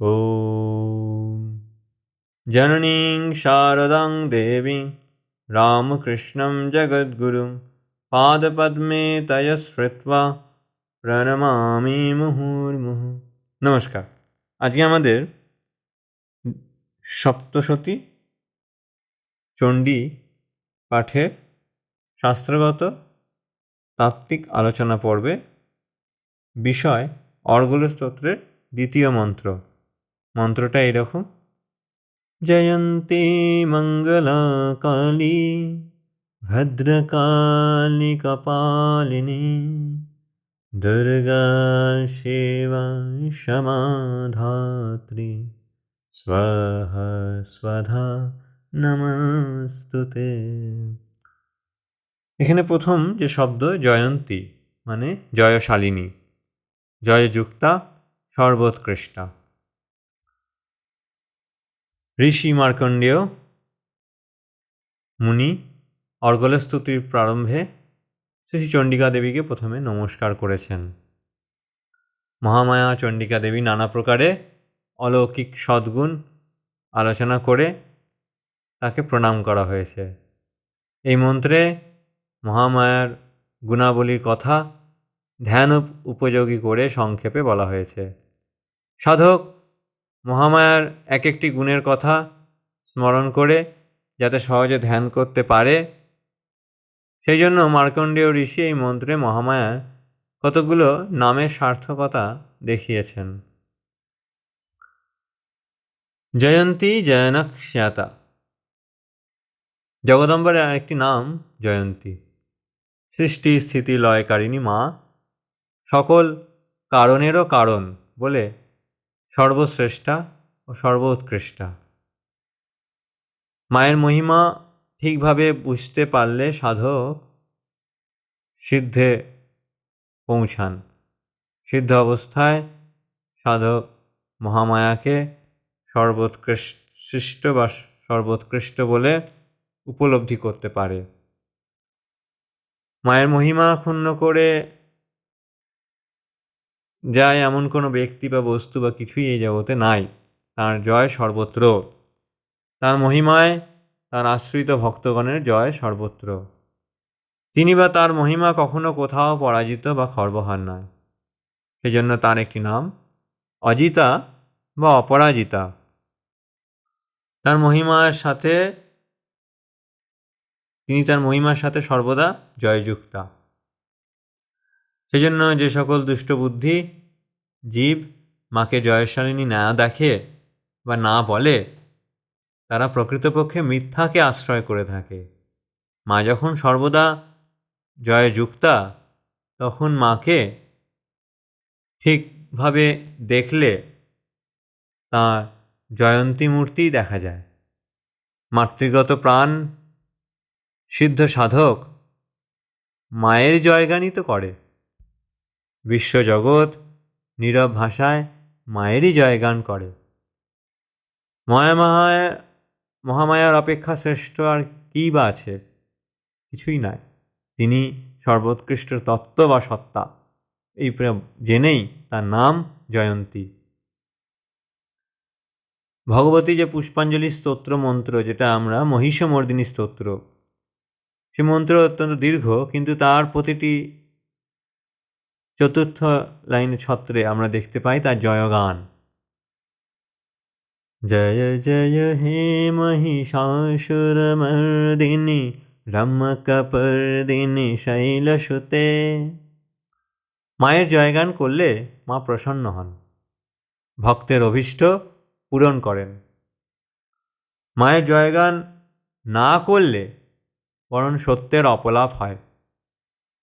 ॐ जननीं शारदां देवीं रामकृष्णं जगद्गुरुं পাদপদ্মে তয়স্মৃত্বা প্রণমামি মুহুর্মুহু নমস্কার আজকে আমাদের সপ্তশতী চণ্ডী পাঠের শাস্ত্রগত তাত্ত্বিক আলোচনা পর্বে বিষয় অর্গল স্তোত্রের দ্বিতীয় মন্ত্র মন্ত্রটা এরকম জয়ন্তী মঙ্গলা কালী ভদ্রকালী কপালিনী, দুর্গা সেবা সমাধাত্রী, স্বহ স্বধা নমস্তুতে। এখানে প্রথম যে শব্দ জয়ন্তী মানে জয়শালিনী, জয়যুক্তা সর্বোৎকৃষ্টা। ঋষি মার্কণ্ডেয় মুনি অর্গলস্তুতির প্রারম্ভে শ্রী চণ্ডিকা দেবীকে প্রথমে নমস্কার করেছেন। মহামায়া চণ্ডিকা দেবী নানা প্রকারে অলৌকিক সদ্গুণ আলোচনা করে তাকে প্রণাম করা হয়েছে। এই মন্ত্রে মহামায়ার গুণাবলীর কথা ধ্যান উপযোগী করে সংক্ষেপে বলা হয়েছে। সাধক মহামায়ার এক একটি গুণের কথা স্মরণ করে যাতে সহজে ধ্যান করতে পারে। সেই জন্য মার্কণ্ডেয় ঋষি এই মন্ত্রে মহামায়ার কতগুলো নামের সার্থকতা দেখিয়েছেন। জয়ন্তী জয়নাক্ষ্যাতা। জগদম্বরের আরেকটি নাম জয়ন্তী। সৃষ্টি স্থিতি লয়কারিণী মা। সকল কারণেরও কারণ বলে সর্বশ্রেষ্ঠা ও সর্বোৎকৃষ্টা। মায়ের মহিমা ঠিকভাবে বুঝতে পারলে সাধক সিদ্ধে পৌঁছান। সিদ্ধ অবস্থায় সাধক মহামায়াকে সর্বোৎকৃষ্ট বা সর্বোৎকৃষ্ট বলে উপলব্ধি করতে পারে। মায়ের মহিমা ক্ষুণ্ণ করে যায় এমন কোনো ব্যক্তি বা বস্তু বা কিছুই এই জগতে নাই। তার জয় সর্বত্র। তার মহিমায় তার আশ্রিত ভক্তগণের জয় সর্বত্র। তিনি বা তার মহিমা কখনো কোথাও পরাজিত বা খর্বহার নয়। সেজন্য তার একটি নাম অজিতা বা অপরাজিতা। তার মহিমার সাথে তিনি তার মহিমার সাথে সর্বদা জয়যুক্তা। সেজন্য যে সকল দুষ্টবুদ্ধি জীব মাকে জয়শালিনী না দেখে বা না বলে, তারা প্রকৃতপক্ষে মিথ্যাকে আশ্রয় করে থাকে। মা যখন সর্বদা জয়যুক্তা, তখন মাকে ঠিকভাবে দেখলে তাঁর জয়ন্তী মূর্তি দেখা যায়। মাতৃগত প্রাণ সিদ্ধ সাধক মায়ের জয়গানই তো করে। বিশ্বজগৎ নীরব ভাষায় মায়েরই জয়গান করে। মহামায়া মহামায়ার অপেক্ষা শ্রেষ্ঠ আর কী বা আছে? কিছুই নাই। তিনি সর্বোৎকৃষ্ট তত্ত্ব বা সত্তা। এই জেনেই তার নাম জয়ন্তী। ভগবতী যে পুষ্পাঞ্জলি স্তোত্র মন্ত্র, যেটা আমরা মহিষমর্দিনী স্তোত্র, সে মন্ত্র অত্যন্ত দীর্ঘ, কিন্তু তার প্রতিটি চতুর্থ লাইন ছত্রে আমরা দেখতে পাই তার জয়গান। জয় জয় হে মহিষাসুরমর্দিনী রম্যকপর্দিনী শৈলসুতে। মায়ের জয়গান করলে মা প্রসন্ন হন। ভক্তের অভীষ্ট পূরণ করেন। মায়ের জয়গান না করলে বরং সত্যের অপলাপ হয়।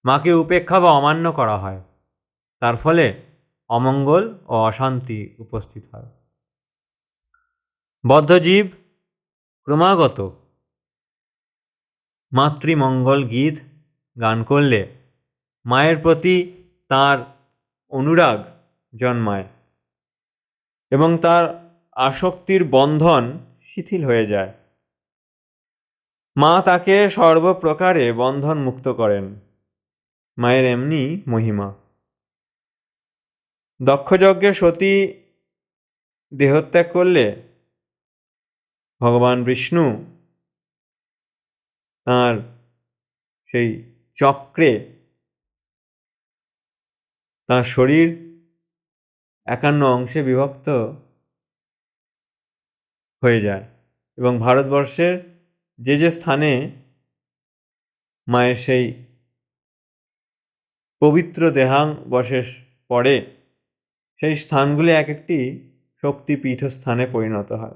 মাকে উপেক্ষা বা অমান্য করা হয়। তার ফলে অমঙ্গল ও অশান্তি উপস্থিত হয়। বদ্ধজীব ক্রমাগত মাতৃমঙ্গল গীত গান করলে মায়ের প্রতি তার অনুরাগ জন্মায় এবং তার আসক্তির বন্ধন শিথিল হয়ে যায়। মা তাকে সর্বপ্রকারে বন্ধন মুক্ত করেন। মায়ের এমনি মহিমা। দক্ষযজ্ঞে সতী দেহত্যাগ করলে ভগবান বিষ্ণু তার সেই চক্রে তার শরীর একান্ন অংশে বিভক্ত হয়ে যায় এবং ভারতবর্ষের যে যে স্থানে মায়ের সেই পবিত্র দেহাং বশেষ পড়ে সেই স্থানগুলি এক একটি শক্তিপীঠ স্থানে পরিণত হয়।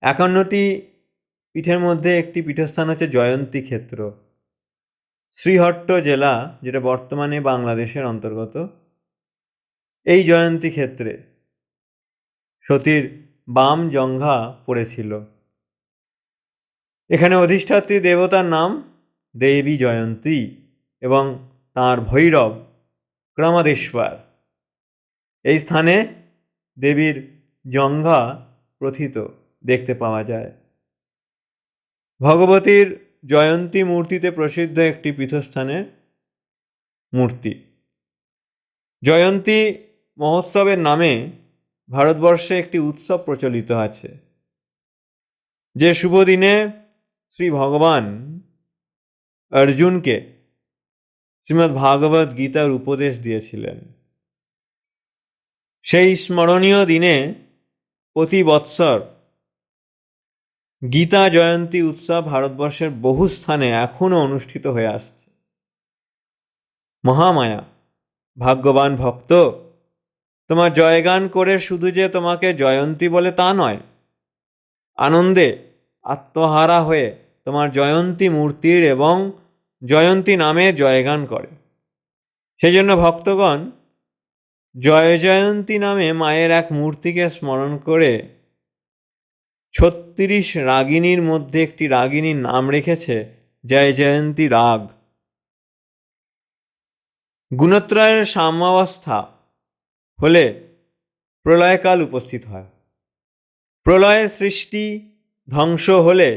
একান্নটি পীঠের মধ্যে একটি পীঠস্থান হচ্ছে জয়ন্তী ক্ষেত্র। শ্রীহট্ট জেলা, যেটা বর্তমানে বাংলাদেশের অন্তর্গত, এই জয়ন্তী ক্ষেত্রে সতীর বাম জঙ্ঘা পড়েছিল। এখানে অধিষ্ঠাত্রী দেবতার নাম দেবী জয়ন্তী এবং তার ভৈরব ক্রমদেশ্বর। এই স্থানে দেবীর জঙ্ঘা প্রথিত দেখতে পাওয়া যায়। ভগবতীর জয়ন্তী মূর্তিতে প্রসিদ্ধ একটি পীঠস্থানের মূর্তি। জয়ন্তী মহোৎসবের নামে ভারতবর্ষে একটি উৎসব প্রচলিত আছে। যে শুভ দিনে শ্রী ভগবান অর্জুনকে শ্রীমদ্ ভাগবত গীতার উপদেশ দিয়েছিলেন। সেই স্মরণীয় দিনে প্রতি বৎসর গীতা জয়ন্তী উৎসব ভারতবর্ষের বহু স্থানে এখনও অনুষ্ঠিত হয়ে আসছে। মহামায়া, ভাগ্যবান ভক্ত, তোমার জয়গান করে শুধু যে তোমাকে জয়ন্তী বলে তা নয়, আনন্দে আত্মহারা হয়ে তোমার জয়ন্তী মূর্তির এবং জয়ন্তী নামে জয়গান করে। সেজন্য ভক্তগণ জয় জয়ন্তী নামে মায়ের এক মূর্তিকে স্মরণ করে ছত্রিশ রাগিনীর মধ্যে একটি রাগিনীর নাম রেখেছে জয় জয়ন্তী রাগ। গুণত্রয়ের সাম্যাবস্থা হলে প্রলয়কাল উপস্থিত হয়। প্রলয়ের সৃষ্টি ধ্বংস হলে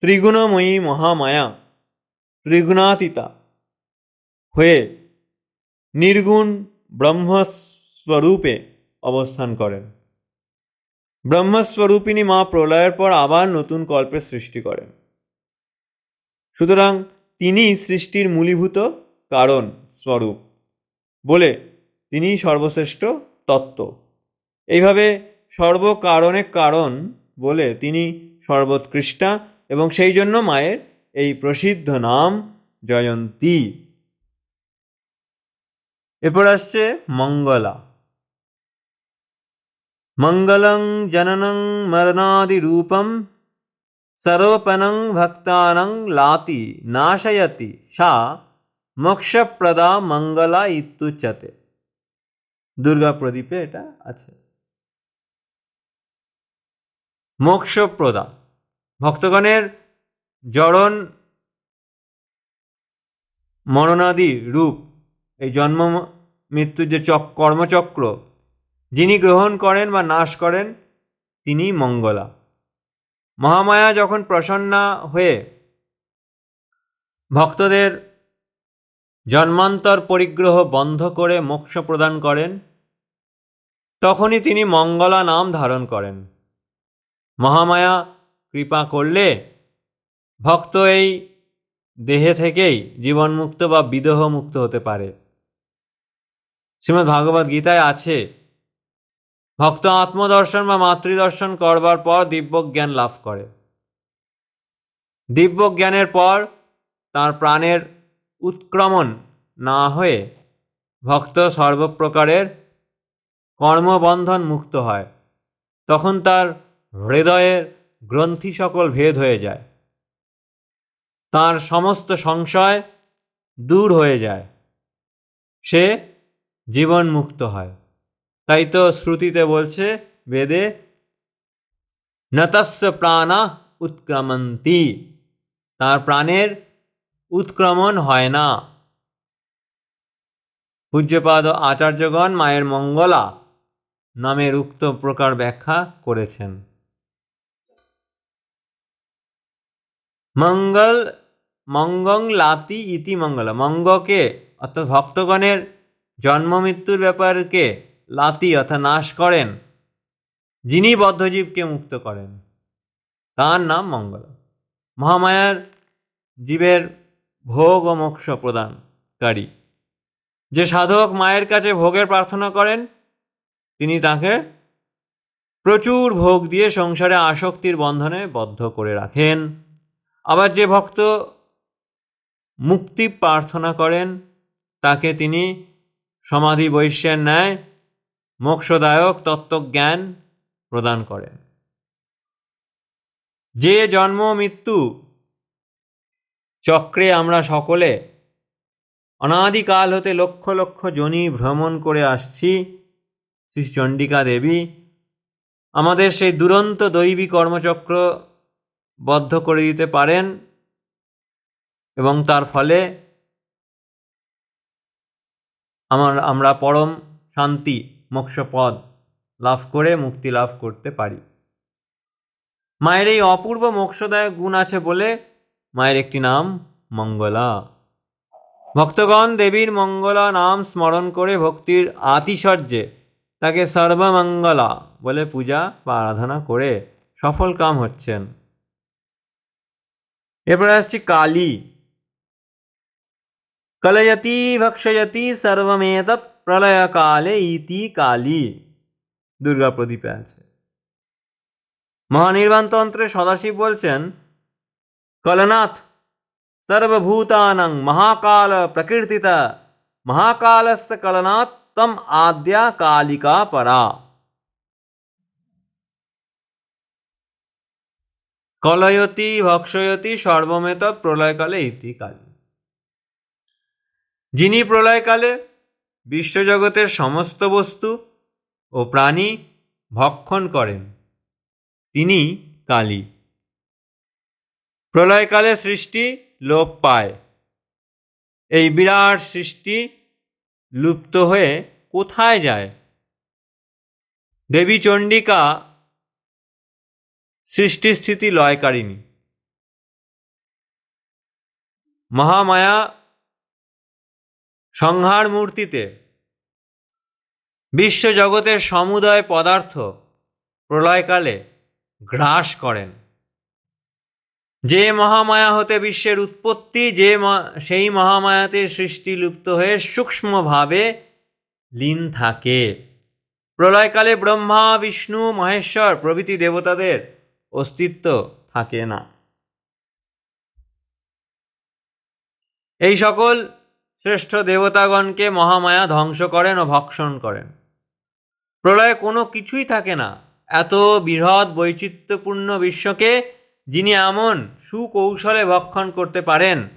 ত্রিগুণময়ী মহামায়া ত্রিগুণাতীতা হয়ে নির্গুণ ব্রহ্মস্বরূপে অবস্থান করেন। ব্রহ্মস্বরূপিণী মা প্রলয়ের পর আবার নতুন কল্পের সৃষ্টি করেন। সুতরাং তিনি সৃষ্টির মূলীভূত কারণ স্বরূপ বলে তিনি সর্বশ্রেষ্ঠ তত্ত্ব। এইভাবে সর্বকারণে কারণ বলে তিনি সর্বোৎকৃষ্টা এবং সেই জন্য মায়ের এই প্রসিদ্ধ নাম জয়ন্তী। এরপর আসছে মঙ্গলা। মঙ্গলং জননং মরণাদি মরণাদিরূপম সর্বপনং ভক্তানং লাতি নাশয়তি, সা মোক্ষপ্রদা মঙ্গলা ইত্যুচ্যতে দুর্গা প্রদীপে এটা আছে। মোক্ষপ্রদা। ভক্তগণের জড়ন মরণাদি রূপ এই জন্ম মৃত্যুর যে চক কর্মচক্র, যিনি গ্রহণ করেন বা নাশ করেন তিনি মঙ্গলা। মহামায়া যখন প্রসন্না হয়ে ভক্তদের জন্মান্তর পরিগ্রহ বন্ধ করে মোক্ষ প্রদান করেন, তখনই তিনি মঙ্গলা নাম ধারণ করেন। মহামায়া কৃপা করলে ভক্ত এই দেহে থেকেই জীবনমুক্ত বা বিদেহ মুক্ত হতে পারে। শ্রীমদ্ ভাগবত গীতায় আছে, ভক্ত আত্মদর্শন বা মাতৃদর্শন করবার পর দিব্য জ্ঞান লাভ করে। দিব্য জ্ঞানের পর তার প্রাণের উৎক্রমণ না হয়ে ভক্ত সর্বপ্রকারের কর্মবন্ধন মুক্ত হয়। তখন তার হৃদয়ের গ্রন্থি সকল ভেদ হয়ে যায়। তার সমস্ত সংশয় দূর হয়ে যায়। সে জীবন মুক্ত হয়। তাই তো শ্রুতিতে বলছে, বেদে, নতস্য প্রাণা উৎক্রমন্তি। তার প্রাণের উৎক্রমণ হয় না। পূজ্যপাদ আচার্যগণ মায়ের মঙ্গলা নামের উক্ত প্রকার ব্যাখ্যা করেছেন। মঙ্গল, মঙ্গং লাতি ইতি মঙ্গলা। মঙ্গকে অর্থাৎ ভক্তগণের জন্ম মৃত্যুর ব্যাপারকে লাতি অর্থাৎ নাশ করেন, যিনি বদ্ধজীবকে মুক্ত করেন। তার নাম মঙ্গল। মহামায়ার জীবের ভোগ ও মোক্ষ প্রদানকারী। যে সাধক মায়ের কাছে ভোগের প্রার্থনা করেন, তিনি তাকে প্রচুর ভোগ দিয়ে সংসারে আসক্তির বন্ধনে বদ্ধ করে রাখেন। আবার যে ভক্ত মুক্তি প্রার্থনা করেন, তাকে তিনি সমাধি বৈশ্যের ন্যায় মোক্ষদায়ক তত্ত্বজ্ঞান প্রদান করেন যে জন্ম মৃত্যু চক্রে আমরা সকলে অনাদিকাল হতে লক্ষ লক্ষ জনি ভ্রমণ করে আসছি, শ্রী চণ্ডিকা দেবী। আমাদের সেই দুরন্ত দৈবী কর্মচক্র বদ্ধ করে দিতে পারেন এবং তার ফলে আমার, আমরা পরম শান্তি মোক্ষপদ লাভ করে মুক্তি লাভ করতে পারি। মায়ের এই অপূর্ব মোক্ষদায়ক গুণ আছে বলে মায়ের একটি নাম মঙ্গলা। ভক্তগণ, দেবীর মঙ্গলা নাম স্মরণ করে ভক্তির আতিশর্যে তাকে সর্বমঙ্গলা বলে পূজা বা আরাধনা করে সফল কাম হচ্ছেন। এরপরে আসছি কালী কলয়তি ভক্ষয়তি সর্বমেতৎ প্রলয়কালে ইতি কালী দুর্গা প্রদীপে আছে। মহানির্বাণ তন্ত্রে সদাশিব বলছেন কলনাথ সর্বভূতানং মহাকাল প্রকীর্তিত মহাকালস্য কলনাথ তম আদ্যা কালিকা পরা কলয়তি ভক্ষয়তি সর্বমেত প্রলয়কালে ইতি কালী যিনি প্রলয়কালে বিশ্বজগতের সমস্ত বস্তু ও প্রাণী ভক্ষণ করেন, তিনি কালী। প্রলয়কালে সৃষ্টি লোপ পায়। এই বিরাট সৃষ্টি লুপ্ত হয়ে কোথায় যায়? দেবী চণ্ডিকা সৃষ্টি স্থিতি লয়কারিণী। মহামায়া সংহার মূর্তিতে। বিশ্বজগতের সমুদয় পদার্থ প্রলয়কালে গ্রাস করেন। যে মহামায়া হতে বিশ্বের উৎপত্তি, যে সেই মহামায়াতে সৃষ্টি লুপ্ত হয়ে সূক্ষ্মভাবে লীন থাকে। প্রলয়কালে ব্রহ্মা, বিষ্ণু, মহেশ্বর প্রভৃতি দেবতাদের অস্তিত্ব থাকে না। এই সকল শ্রেষ্ঠ দেবতাগণকে মহামায়া ধ্বংস করেন ও ভক্ষণ করেন। প্রলয়ে কোনো কিছুই থাকে না। এত বৃহৎ বৈচিত্র্যপূর্ণ বিশ্বকে যিনি এমন সুকৌশলে ভক্ষণ করতে পারেন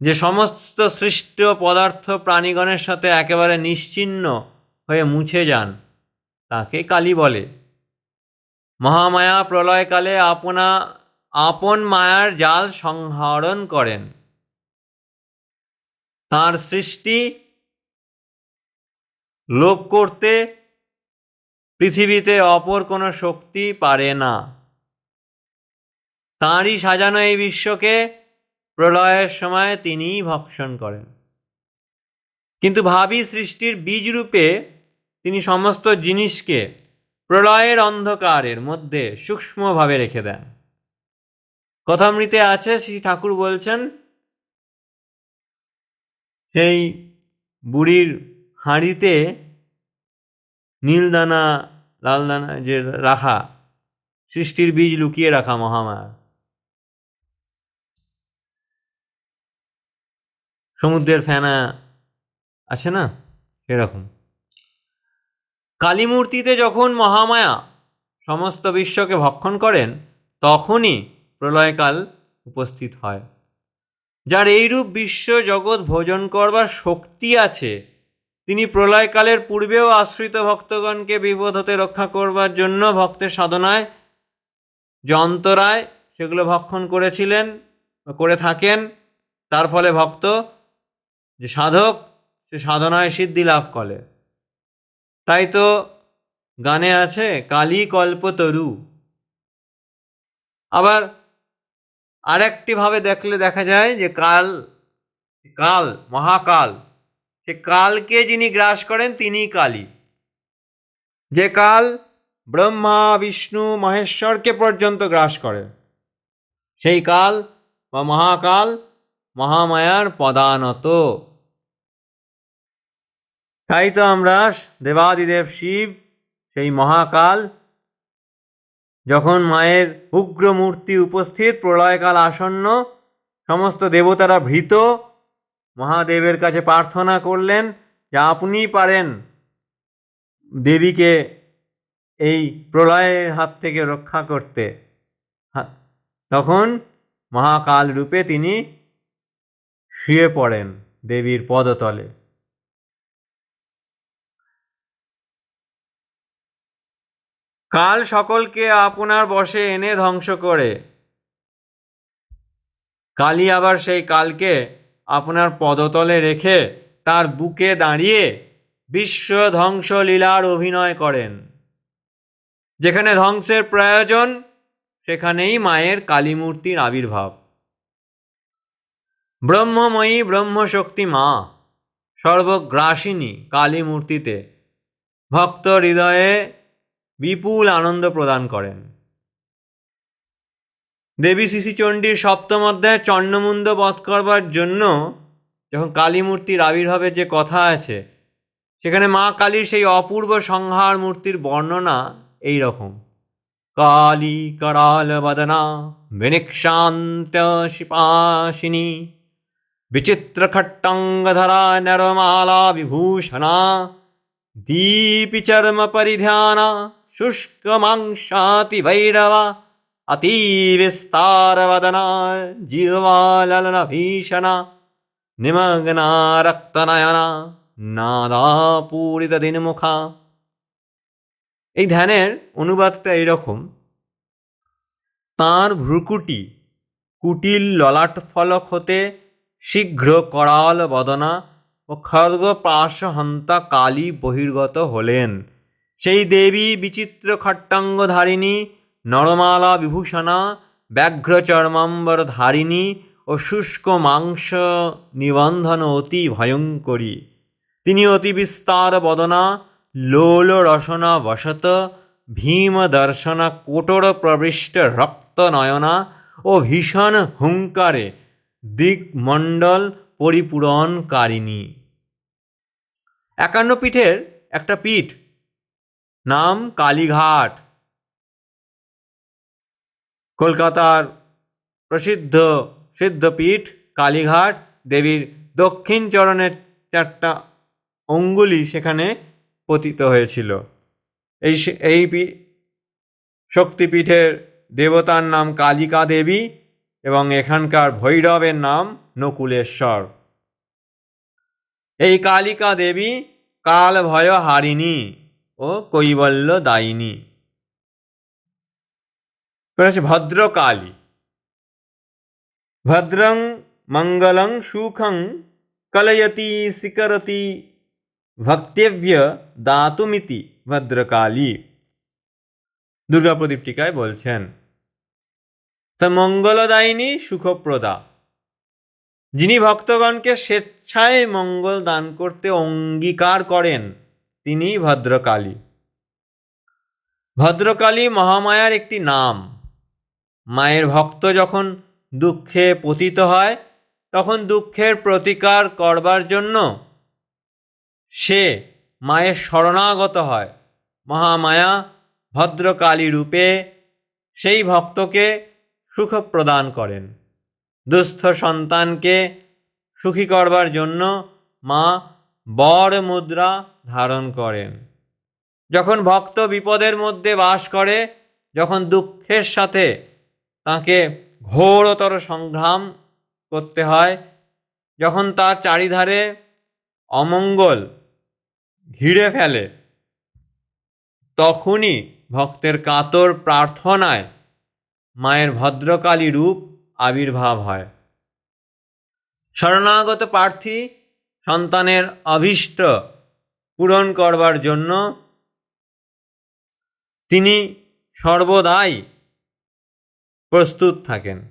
যে সমস্ত সৃষ্ট পদার্থ প্রাণীগণের সাথে একেবারে নিশ্চিন্ন হয়ে মুছে যান, তাকে কালী বলে। মহামায়া প্রলয়কালে আপনা, আপন মায়ার জাল সংহরণ করেন। তার সৃষ্টি লোপ করতে পৃথিবীতে অপর কোনো শক্তি পারে না। তাঁরই সাজানো এই বিশ্বকে প্রলয়ের সময় তিনিই ভক্ষণ করেন। কিন্তু ভাবি সৃষ্টির বীজ রূপে তিনি সমস্ত জিনিসকে প্রলয়ের অন্ধকারের মধ্যে সূক্ষ্মভাবে রেখে দেন। কথামৃতে আছে, শ্রী ঠাকুর বলছেন সেই বুড়ির হাঁড়িতে নীলদানা, লালদানা যে রাখা, সৃষ্টির বীজ লুকিয়ে রাখা মহামায়া। সমুদ্রের ফেনা আছে না? সেরকম কালীমূর্তিতে যখন মহামায়া সমস্ত বিশ্বকে ভক্ষণ করেন, তখনই প্রলয়কাল উপস্থিত হয়। যার এইরূপ বিশ্ব জগৎ ভোজন করবার শক্তি আছে, তিনি প্রলয়কালের পূর্বেও আশ্রিত ভক্তগণকে বিপদ হতে রক্ষা করবার জন্য ভক্তের সাধনায় যন্তরায় সেগুলো ভক্ষণ করেছিলেন করে থাকেন। তার ফলে ভক্ত যে সাধক, সে সাধনায় সিদ্ধি লাভ করে। তাই তো গানে আছে কালী কল্পতরু আবার আরেকটি ভাবে দেখলে দেখা যায় যে কাল কাল, মহাকাল, সে কালকে যিনি গ্রাস করেন তিনি কালী। যে কাল ব্রহ্মা, বিষ্ণু, মহেশ্বরকে পর্যন্ত গ্রাস করে। সেই কাল বা মহাকাল মহামায়ার পদানত। তাই তো আমরা দেবাদিদেব শিব, সেই মহাকাল যখন মায়ের উগ্র মূর্তি উপস্থিত, প্রলয়কাল আসন্ন, সমস্ত দেবতারা ভীত, মহাদেবের কাছে প্রার্থনা করলেন, যে আপনিই পারেন দেবীকে এই প্রলয়ের হাত থেকে রক্ষা করতে। তখন মহাকাল রূপে তিনি শুয়ে পড়েন দেবীর পদতলে। কাল সকলকে আপনার বশে এনে ধ্বংস করে। কালী আবার সেই কালকে আপনার পদতলে রেখে তার বুকে দাঁড়িয়ে বিশ্ব ধ্বংস লীলার অভিনয় করেন। যেখানে ধ্বংসের প্রয়োজন, সেখানেই মায়ের কালীমূর্তির আবির্ভাব। ব্রহ্মময়ী ব্রহ্মশক্তি মা, সর্বগ্রাসিনী কালীমূর্তিতে, ভক্ত হৃদয়ে বিপুল আনন্দ প্রদান করেন। দেবী শিশিচণ্ডীর সপ্তম অধ্যায়ে চন্ডমুণ্ড বধ করবার জন্য যখন কালী মূর্তির আবির্ভাবের যে কথা আছে, সেখানে মা কালীর সেই অপূর্ব সংহার মূর্তির বর্ণনা এই রকম কালী করাল বদনা, বিনিক্ষান্ত শিপাশিনী, বিচিত্র খট্টাঙ্গধরা নরমালা বিভূষণা, দীপি চর্ম পরিধানা অতি বিস্তার বদনা জীবালন নিমগ্না রক্তনয়না নাদা পূরিত দিনমুখা এই ধ্যানের অনুবাদটা এইরকম। তাঁর ভ্রুকুটি কুটিল ললাট ফলক হতে শীঘ্র করাল বদনা ও খর্গ পাশহন্তা কালী বহির্গত হলেন। সেই দেবী বিচিত্র খট্টাঙ্গধারিণী নরমালা বিভূষণা ব্যাঘ্র চর্মাম্বর ধারিণী ও শুষ্ক মাংস নিবন্ধন অতি ভয়ঙ্করী। তিনি অতি বিস্তার বদনা, লোল রসনা বসত, ভীম দর্শনা কোটর প্রবিষ্ট রক্ত নয়না ও ভীষণ হুঙ্কারে দিকমণ্ডল পরিপূরণকারিণী। একান্ন পীঠের একটা পীঠ নাম কালীঘাট। কলকাতার প্রসিদ্ধ সিদ্ধপীঠ কালীঘাট। দেবীর দক্ষিণ চরণের চারটা অঙ্গুলি সেখানে পতিত হয়েছিল। এই এই শক্তিপীঠের দেবতার নাম কালিকা দেবী এবং এখানকার ভৈরবের নাম নকুলেশ্বর। এই কালিকা দেবী কাল ভয় হারিণী ও কৈবল্য দায়িনী। ভদ্রকালী। ভদ্রং মঙ্গলং সুখং কলয়তি শিকরতি ভক্তেভ্য দাতুমিতি ভদ্রকালী। দুর্গা প্রদীপ টিকায় বলছেন, তা মঙ্গলদায়িনী সুখপ্রদা। যিনি ভক্তগণকে স্বেচ্ছায় মঙ্গল দান করতে অঙ্গীকার করেন তিনি ভদ্রকালী। ভদ্রকালী মহামায়ার একটি নাম। মায়ের ভক্ত যখন দুঃখে পতিত হয়, তখন দুঃখের প্রতিকার করবার জন্য সে মায়ের শরণাগত হয়। মহামায়া ভদ্রকালী রূপে সেই ভক্তকে সুখ প্রদান করেন। দুস্থ সন্তানকে সুখী করবার জন্য মা বর মুদ্রা ধারণ করেন। যখন ভক্ত বিপদের মধ্যে বাস করে, যখন দুঃখের সাথে তাকে ঘোরতর সংগ্রাম করতে হয়, যখন তার চারিধারে অমঙ্গল ঘিরে ফেলে, তখনই ভক্তের কাতর প্রার্থনায় মায়ের ভদ্রকালী রূপ আবির্ভাব হয়। শরণাগত প্রার্থী সন্তানের অভীষ্ট পূরণ করবার জন্য তিনি সর্বদাই প্রস্তুত থাকেন।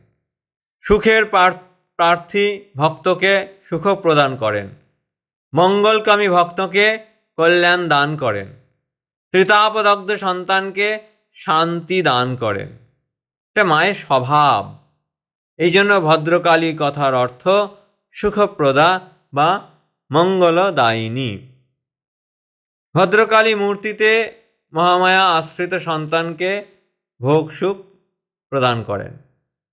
সুখের প্রার- প্রার্থী ভক্তকে সুখ প্রদান করেন। মঙ্গলকামী ভক্তকে কল্যাণ দান করেন। ত্রিতাপদগ্ধ সন্তানকে শান্তি দান করেন। এটা মায়ের স্বভাব। এই জন্য ভদ্রকালী কথার অর্থ সুখপ্রদা বা মঙ্গলদায়িনী। ভদ্রকালী মূর্তিতে মহামায়া আশ্রিত সন্তানকে ভোগ সুখ প্রদান করেন।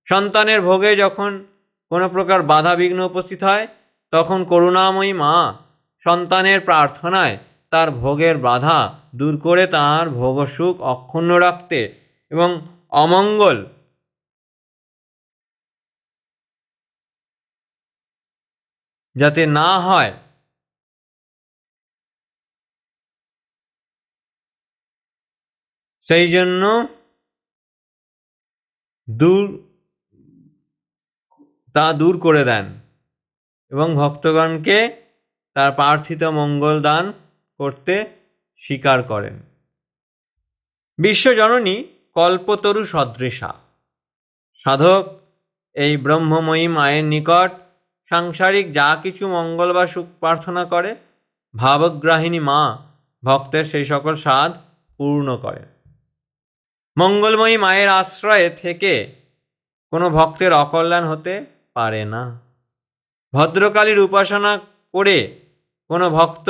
সন্তানের ভোগে যখন কোনো প্রকার বাধা বিঘ্ন উপস্থিত হয়, তখন করুণাময়ী মা সন্তানের প্রার্থনায় তার ভোগের বাধা দূর করে তাঁর ভোগ সুখ অক্ষুণ্ণ রাখতে এবং অমঙ্গল যাতে না হয় সেই জন্য দূর, তা দূর করে দেন এবং ভক্তগণকে তার প্রার্থিত মঙ্গল দান করতে স্বীকার করেন। বিশ্বজননী কল্পতরু সদৃশা। সাধক, এই ব্রহ্মময়ী মায়ের নিকট সাংসারিক যা কিছু মঙ্গল বা সুখ প্রার্থনা করে ভাবগ্রাহিনী মা ভক্তের সেই সকল স্বাদ পূর্ণ করে মঙ্গলময়ী মায়ের আশ্রয়ে থেকে কোনো ভক্তের অকল্যাণ হতে পারে না। ভদ্রকালীর উপাসনা করে কোনো ভক্ত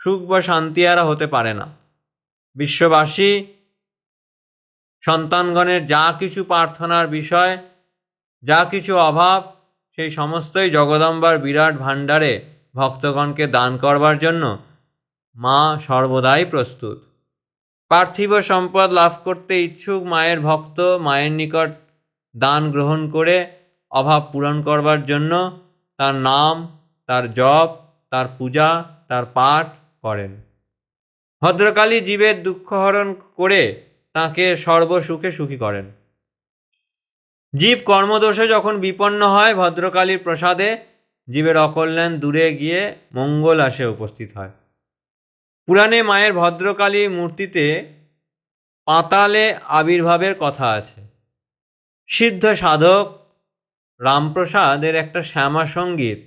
সুখ বা শান্তি আরা হতে পারে না। বিশ্ববাসী সন্তানগণের যা কিছু প্রার্থনার বিষয়, যা কিছু অভাব, সেই সমস্তই জগদম্বার বিরাট ভাণ্ডারে ভক্তগণকে দান করবার জন্য মা সর্বদাই প্রস্তুত। পার্থিব সম্পদ লাভ করতে ইচ্ছুক মায়ের ভক্ত মায়ের নিকট দান গ্রহণ করে অভাব পূরণ করবার জন্য তার নাম, তার জপ, তার পূজা, তার পাঠ করেন। ভদ্রকালী জীবের দুঃখহরণ করে তাকে সর্বসুখে সুখী করেন। জীব কর্মদোষে যখন বিপন্ন হয়, ভদ্রকালীর প্রসাদে জীবের অকল্যাণ দূরে গিয়ে মঙ্গল আসে উপস্থিত হয়। পুরাণে মায়ের ভদ্রকালী মূর্তিতে পাতালে আবির্ভাবের কথা আছে। সিদ্ধ সাধক রামপ্রসাদের একটা শ্যামা সংগীত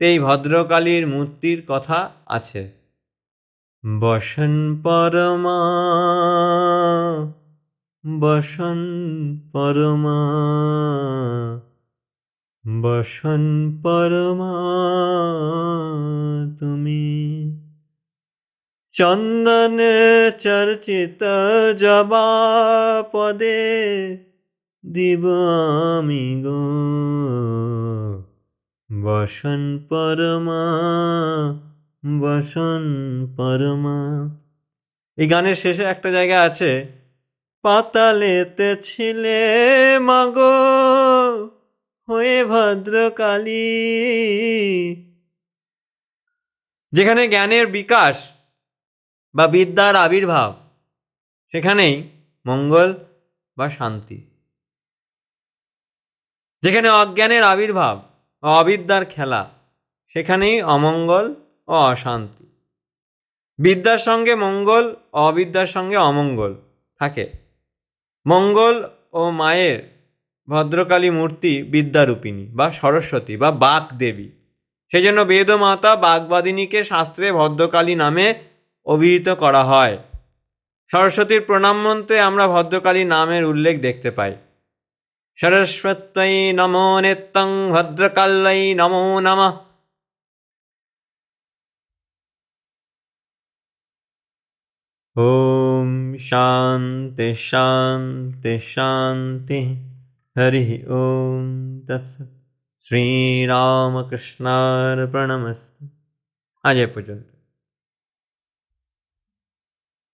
এই ভদ্রকালীর মূর্তির কথা আছে। বসন পরমা বসন পরমা বসন পরমা তুমি। চন্দন চর্চিত জবা পদে দিব আমি গো। বসন পরমা বসন পরমা। এই গানের শেষে একটা জায়গা আছে, পাতালেতে ছিলে মাগো, হয়ে ভদ্রকালী। যেখানে জ্ঞানের বিকাশ বা বিদ্যার আবির্ভাব, সেখানেই মঙ্গল বা শান্তি। যেখানে অজ্ঞানের আবির্ভাব ও অবিদ্যার খেলা, সেখানেই অমঙ্গল ও অশান্তি। বিদ্যার সঙ্গে মঙ্গল অবিদ্যার সঙ্গে অমঙ্গল থাকে। মঙ্গল ও মায়ের ভদ্রকালী মূর্তি বিদ্যারূপিণী বা সরস্বতী বা বাক দেবী সেজন্য বেদমাতা বাগবাদিনীকে শাস্ত্রে ভদ্রকালী নামে অভিহিত করা হয় সরস্বতীর প্রণাম মন্ত্রে আমরা ভদ্রকালী নামের উল্লেখ দেখতে পাই সরস্বত্যই নমো নেত্তং ভদ্রকাল্যই নমো নমঃ ॐ शान्ति शान्ति शान्ति हरिः ॐ तत्सत् শ্রীরামকৃষ্ণার প্রণমস্তু আজ এ পর্যন্ত